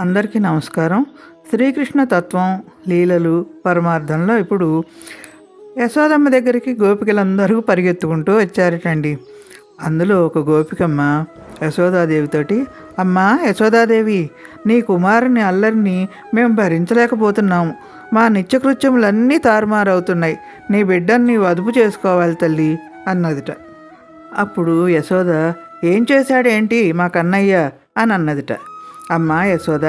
అందరికీ నమస్కారం. శ్రీకృష్ణ తత్వం లీలలు పరమార్థంలో ఇప్పుడు యశోదమ్మ దగ్గరికి గోపికలందరూ పరిగెత్తుకుంటూ వచ్చారటండి. అందులో ఒక గోపికమ్మ యశోదాదేవితోటి అమ్మా యశోదాదేవి నీ కుమారుని అల్లరిని మేము భరించలేకపోతున్నాము మా నిత్యకృత్యములన్నీ తారుమారవుతున్నాయి. నీ బిడ్డని నీవు అదుపు చేసుకోవాలి తల్లి అన్నదిట. అప్పుడు యశోద ఏం చేశాడేంటి మా కన్నయ్య? అని అన్నదిట. అమ్మా యశోద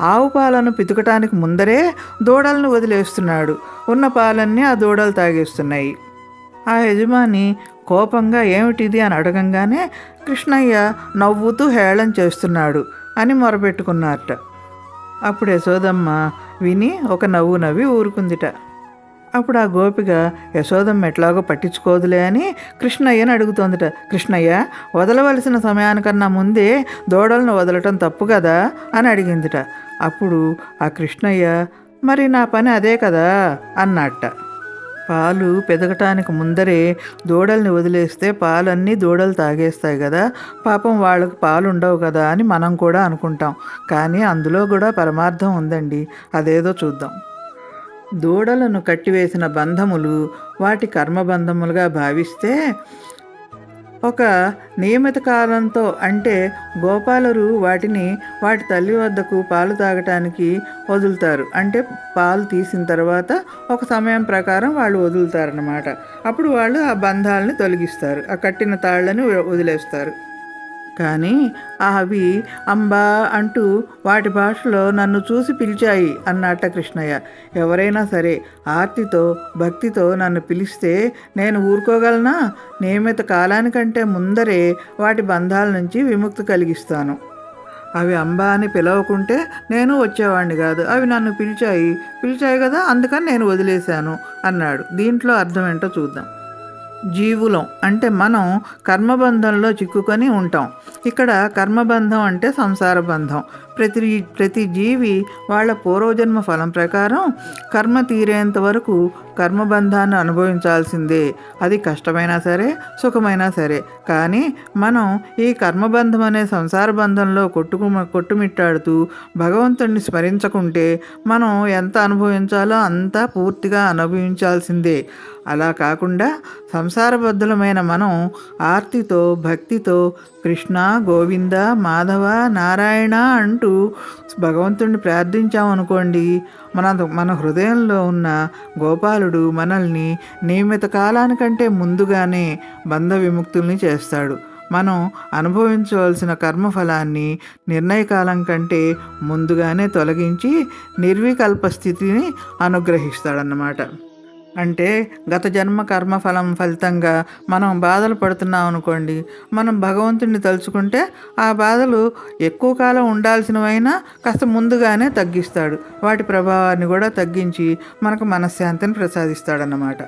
ఆవు పాలను పితకటానికి ముందరే దూడలను వదిలేస్తున్నాడు. ఉన్న పాలన్నీ ఆ దూడలు తాగేస్తున్నాయి. ఆ యజమాని కోపంగా ఏమిటిది అని అడగంగానే కృష్ణయ్య నవ్వుతూ హేళన చేస్తున్నాడు అని మొరపెట్టుకున్నారట. అప్పుడు యశోదమ్మ విని ఒక నవ్వు నవ్వి ఊరుకుందిట. అప్పుడు ఆ గోపిక యశోదమ్మ ఎట్లాగో పట్టించుకోదులే అని కృష్ణయ్యని అడుగుతోందిట. కృష్ణయ్య వదలవలసిన సమయానికన్నా ముందే దూడలను వదలటం తప్పు కదా? అని అడిగిందిట. అప్పుడు ఆ కృష్ణయ్య మరి నా పని అదే కదా? అన్నట్ట పాలు పెదగటానికి ముందరే దూడల్ని వదిలేస్తే పాలన్నీ దూడలు తాగేస్తాయి కదా పాపం వాళ్ళకి పాలు ఉండవు కదా అని మనం కూడా అనుకుంటాం. కానీ అందులో కూడా పరమార్థం ఉందండి. అదేదో చూద్దాం. దూడలను కట్టివేసిన బంధములు వాటి కర్మబంధములుగా భావిస్తే ఒక నియమిత కాలంతో అంటే గోపాలరు వాటిని వాటి తల్లి వద్దకు పాలు తాగటానికి వదులుతారు. అంటే పాలు తీసిన తర్వాత ఒక సమయం ప్రకారం వాళ్ళు వదులుతారనమాట అప్పుడు వాళ్ళు ఆ బంధాలని తొలగిస్తారు. ఆ కట్టిన తాళ్ళని వదిలేస్తారు. కానీ అవి అంబా అంటూ వాటి భాషలో నన్ను చూసి పిలిచాయి అన్నట్ట కృష్ణయ్య. ఎవరైనా సరే ఆర్తితో భక్తితో నన్ను పిలిస్తే నేను ఊరుకోగలనా? నియమిత కాలానికంటే ముందరే వాటి బంధాల నుంచి విముక్తి కలిగిస్తాను. అవి అంబా అని పిలవకుంటే నేను వచ్చేవాడిని కాదు. అవి నన్ను పిలిచాయి. పిలిచాయి కదా అందుకని నేను వదిలేశాను అన్నాడు. దీంట్లో అర్థం ఏంటో చూద్దాం. జీవులం. అంటే మనం కర్మబంధంలో చిక్కుకొని ఉంటాం. ఇక్కడ కర్మబంధం అంటే సంసార బంధం. ప్రతి ప్రతి జీవి వాళ్ళ పూర్వజన్మ ఫలం ప్రకారం కర్మ తీరేంత వరకు కర్మబంధాన్ని అనుభవించాల్సిందే. అది కష్టమైనా సరే సుఖమైనా సరే. కానీ మనం ఈ కర్మబంధం అనే సంసార బంధంలో కొట్టుకు కొట్టుమిట్టాడుతూ భగవంతుడిని స్మరించకుంటే మనం ఎంత అనుభవించాలో అంతా పూర్తిగా అనుభవించాల్సిందే. అలా కాకుండా సంసారబద్ధులమైన మనం ఆర్తితో భక్తితో కృష్ణ గోవింద మాధవ నారాయణ అంటూ భగవంతుడిని ప్రార్థించామనుకోండి మన మన హృదయంలో ఉన్న గోపాలుడు మనల్ని నియమిత కాలానికంటే ముందుగానే బంధ విముక్తుల్ని చేస్తాడు. మనం అనుభవించవలసిన కర్మఫలాన్ని నిర్ణయకాలం కంటే ముందుగానే తొలగించి నిర్వికల్ప స్థితిని అనుగ్రహిస్తాడన్నమాట. అంటే గత జన్మ కర్మ ఫలం ఫలితంగా మనం బాధలు పడుతున్నాం అనుకోండి. మనం భగవంతుడిని తలుచుకుంటే ఆ బాధలు ఎక్కువ కాలం ఉండాల్సినవైనా కాస్త ముందుగానే తగ్గిస్తాడు. వాటి ప్రభావాన్ని కూడా తగ్గించి మనకు మనశ్శాంతిని ప్రసాదిస్తాడన్నమాట.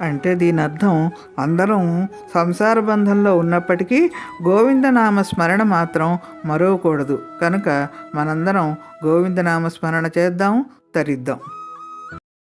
అంటే దీని అర్థం అందరం సంసార బంధంలో ఉన్నప్పటికీ గోవిందనామ స్మరణ మాత్రం మరవకూడదు. కనుక మనందరం గోవిందనామ స్మరణ చేద్దాం తరిద్దాం.